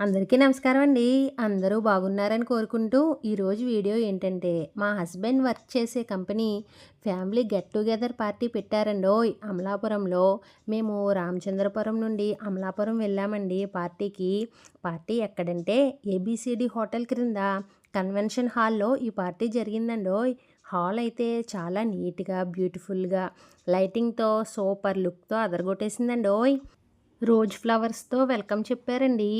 అందరికీ నమస్కారం అండి. అందరూ బాగున్నారని కోరుకుంటూ ఈరోజు వీడియో ఏంటంటే మా హస్బెండ్ వర్క్ చేసే company family get together party పెట్టారండోయ్ అమలాపురంలో మేము రామచంద్రపురం నుండి అమలాపురం వెళ్ళామండి పార్టీకి. పార్టీ ఎక్కడంటే ఏబిసిడి హోటల్ క్రింద కన్వెన్షన్ హాల్లో ఈ పార్టీ జరిగిందండోయ్ హాల్ అయితే చాలా నీట్గా బ్యూటిఫుల్గా లైటింగ్తో సూపర్ లుక్తో అదరగొట్టేసిందండోయ్ రోజ్ ఫ్లవర్స్తో వెల్కమ్ చెప్పారండి.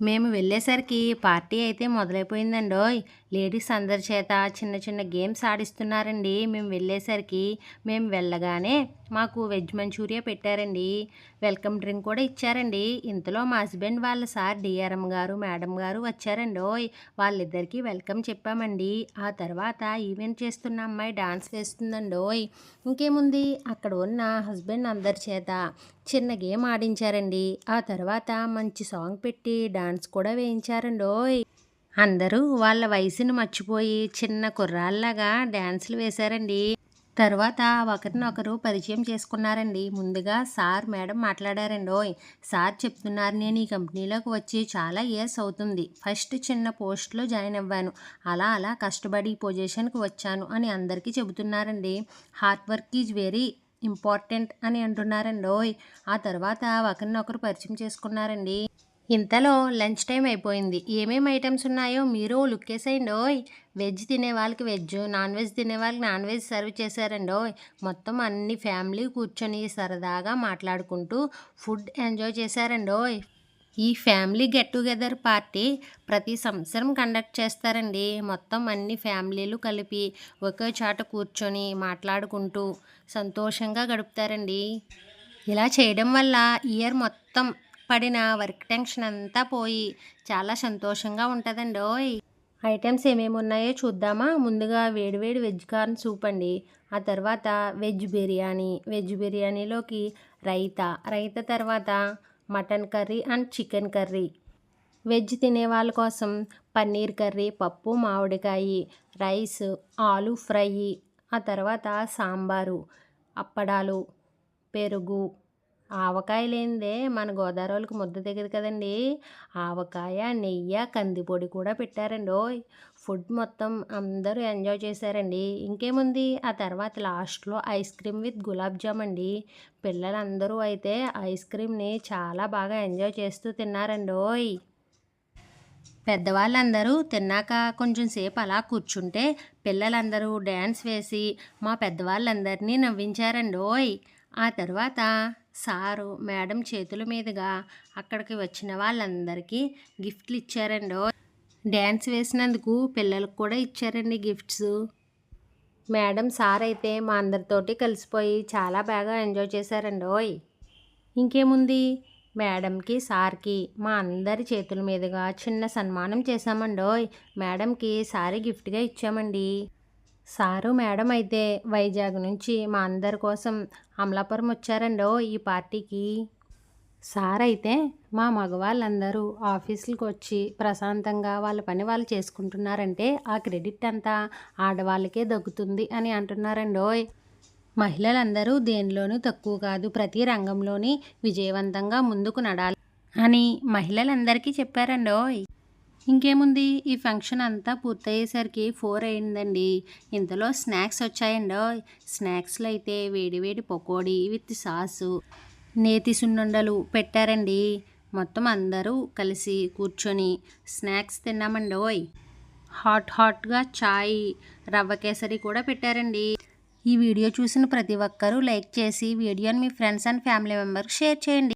మేము వెళ్ళేసరికి పార్టీ అయితే మొదలైపోయిందండోయ్. లేడీస్ అందరి చేత చిన్న చిన్న గేమ్స్ ఆడిస్తున్నారండి. మేము వెళ్ళేసరికి మేము వెళ్ళగానే మాకు వెజ్ మంచూరియా పెట్టారండి. వెల్కమ్ డ్రింక్ కూడా ఇచ్చారండి. ఇంతలో మా హస్బెండ్ వాళ్ళ సార్ డిఆర్ఎం గారు మేడం గారు వచ్చారండోయ్. వాళ్ళిద్దరికీ వెల్కమ్ చెప్పామండి. ఆ తర్వాత ఈవెంట్ చేస్తున్న అమ్మాయి డాన్స్ వేస్తుందండోయ్. ఇంకేముంది? అక్కడ ఉన్న హస్బెండ్ అందరి చేత చిన్న గేమ్ ఆడించారండి. ఆ తర్వాత మంచి సాంగ్ పెట్టి డాన్స్ కూడా వేయించారండి. ఓయ్! అందరూ వాళ్ళ వయసుని మర్చిపోయి చిన్న కుర్రాల్లాగా డ్యాన్సులు వేశారండి. తర్వాత ఒకరినొకరు పరిచయం చేసుకున్నారండి. ముందుగా సార్ మేడం మాట్లాడారండి. ఓయ్! సార్ చెప్తున్నారు నేను ఈ కంపెనీలోకి వచ్చి చాలా ఇయర్స్ అవుతుంది. ఫస్ట్ చిన్న పోస్ట్లో జాయిన్ అవ్వాను. అలా అలా కష్టపడి పొజిషన్కి వచ్చాను అని అందరికీ చెబుతున్నారండి. Hard work is very important అని అంటున్నారండి. ఓయ్ ఆ తర్వాత ఒకరినొకరు పరిచయం చేసుకున్నారండి. ఇంతలో లంచ్ టైం అయిపోయింది. ఏమేమి ఐటమ్స్ ఉన్నాయో మీరు లుక్ వేసేయండి. ఓయ్ వెజ్ తినే వాళ్ళకి వెజ్ నాన్ వెజ్ తినే వాళ్ళకి నాన్ వెజ్ సర్వ్ చేశారండి. ఓయ్ మొత్తం అన్ని ఫ్యామిలీ కూర్చొని సరదాగా మాట్లాడుకుంటూ ఫుడ్ ఎంజాయ్ చేశారండి. ఓయ్ ఈ ఫ్యామిలీ గెట్ టుగెదర్ పార్టీ ప్రతి సంవత్సరం కండక్ట్ చేస్తారండి. మొత్తం అన్ని ఫ్యామిలీలు కలిపి ఒకే చాట కూర్చొని మాట్లాడుకుంటూ సంతోషంగా గడుపుతారండి. ఇలా చేయడం వల్ల ఇయర్ మొత్తం పడిన వర్క్ టెన్షన్ అంతా పోయి చాలా సంతోషంగా ఉంటుందండి ఓయ్. ఐటమ్స్ ఏమేమి ఉన్నాయో చూద్దామా? ముందుగా వేడివేడి వెజ్ కార్న్ సూప్ అండి. ఆ తర్వాత వెజ్ బిర్యానీ వెజ్ బిర్యానీలోకి రైతా రైతా తర్వాత mutton curry and chicken curry. Veg తినే వాళ్ళ కోసం పన్నీర్ కర్రీ పప్పు మామిడికాయ రైస్ ఆలు ఫ్రై ఆ తర్వాత సాంబారు అప్పడాలు పెరుగు. ఆవకాయ లేనిదే మన గోదావరికి ముద్ద దిగదు కదండి. ఆవకాయ నెయ్యి కందిపొడి కూడా పెట్టారండి ఓయ్ ఫుడ్ మొత్తం అందరూ ఎంజాయ్ చేశారండి. ఇంకేముంది? ఆ తర్వాత లాస్ట్లో ice cream with gulab jamun అండి. పిల్లలందరూ అయితే ఐస్ క్రీమ్ని చాలా బాగా ఎంజాయ్ చేస్తూ తిన్నారండి. ఓయ్! పెద్దవాళ్ళందరూ తిన్నాక కొంచెం సేపు అలా కూర్చుంటే పిల్లలందరూ డ్యాన్స్ వేసి మా పెద్దవాళ్ళందరినీ నవ్వించారండి. ఓయ్! ఆ తర్వాత సారు మేడం చేతుల మీదుగా అక్కడికి వచ్చిన వాళ్ళందరికీ గిఫ్ట్లు ఇచ్చారండి. డ్యాన్స్ వేసినందుకు పిల్లలకు కూడా ఇచ్చారండి గిఫ్ట్స్. మేడం సార్ అయితే మా అందరితోటి కలిసిపోయి చాలా బాగా ఎంజాయ్ చేశారండి ఓయ్. ఇంకేముంది? మేడంకి సార్కి మా అందరి చేతుల మీదుగా చిన్న సన్మానం చేశామండి ఓయ్. మేడంకి సారీ గిఫ్ట్గా ఇచ్చామండి. సారు మేడం అయితే వైజాగ్ నుంచి మా అందరి కోసం అమలాపురం వచ్చారండో ఈ పార్టీకి. సార్ అయితే మా మగవాళ్ళందరూ ఆఫీసులకు వచ్చి ప్రశాంతంగా వాళ్ళ పని వాళ్ళు చేసుకుంటున్నారంటే ఆ క్రెడిట్ అంతా ఆడవాళ్ళకే దక్కుతుంది అని అంటున్నారండోయ్. మహిళలందరూ దేనిలోనూ తక్కువ కాదు ప్రతి రంగంలోని విజయవంతంగా ముందుకు నడాలి అని మహిళలందరికీ చెప్పారండోయ్. ఇంకేముంది? ఈ ఫంక్షన్ అంతా పూర్తయ్యేసరికి ఫోర్ అయిందండి ఇంతలో స్నాక్స్ వచ్చాయండి స్నాక్స్లో అయితే వేడి వేడి పకోడీ విత్ సాసు. నేతి సున్నుండలు పెట్టారండి. మొత్తం అందరూ కలిసి కూర్చొని స్నాక్స్ తిన్నామండి ఓయ్. హాట్ హాట్గా చాయ్ రవ్వ కేసరి కూడా పెట్టారండి. ఈ వీడియో చూసిన ప్రతి ఒక్కరూ లైక్ చేసి వీడియోని మీ ఫ్రెండ్స్ అండ్ ఫ్యామిలీ మెంబర్కి షేర్ చేయండి.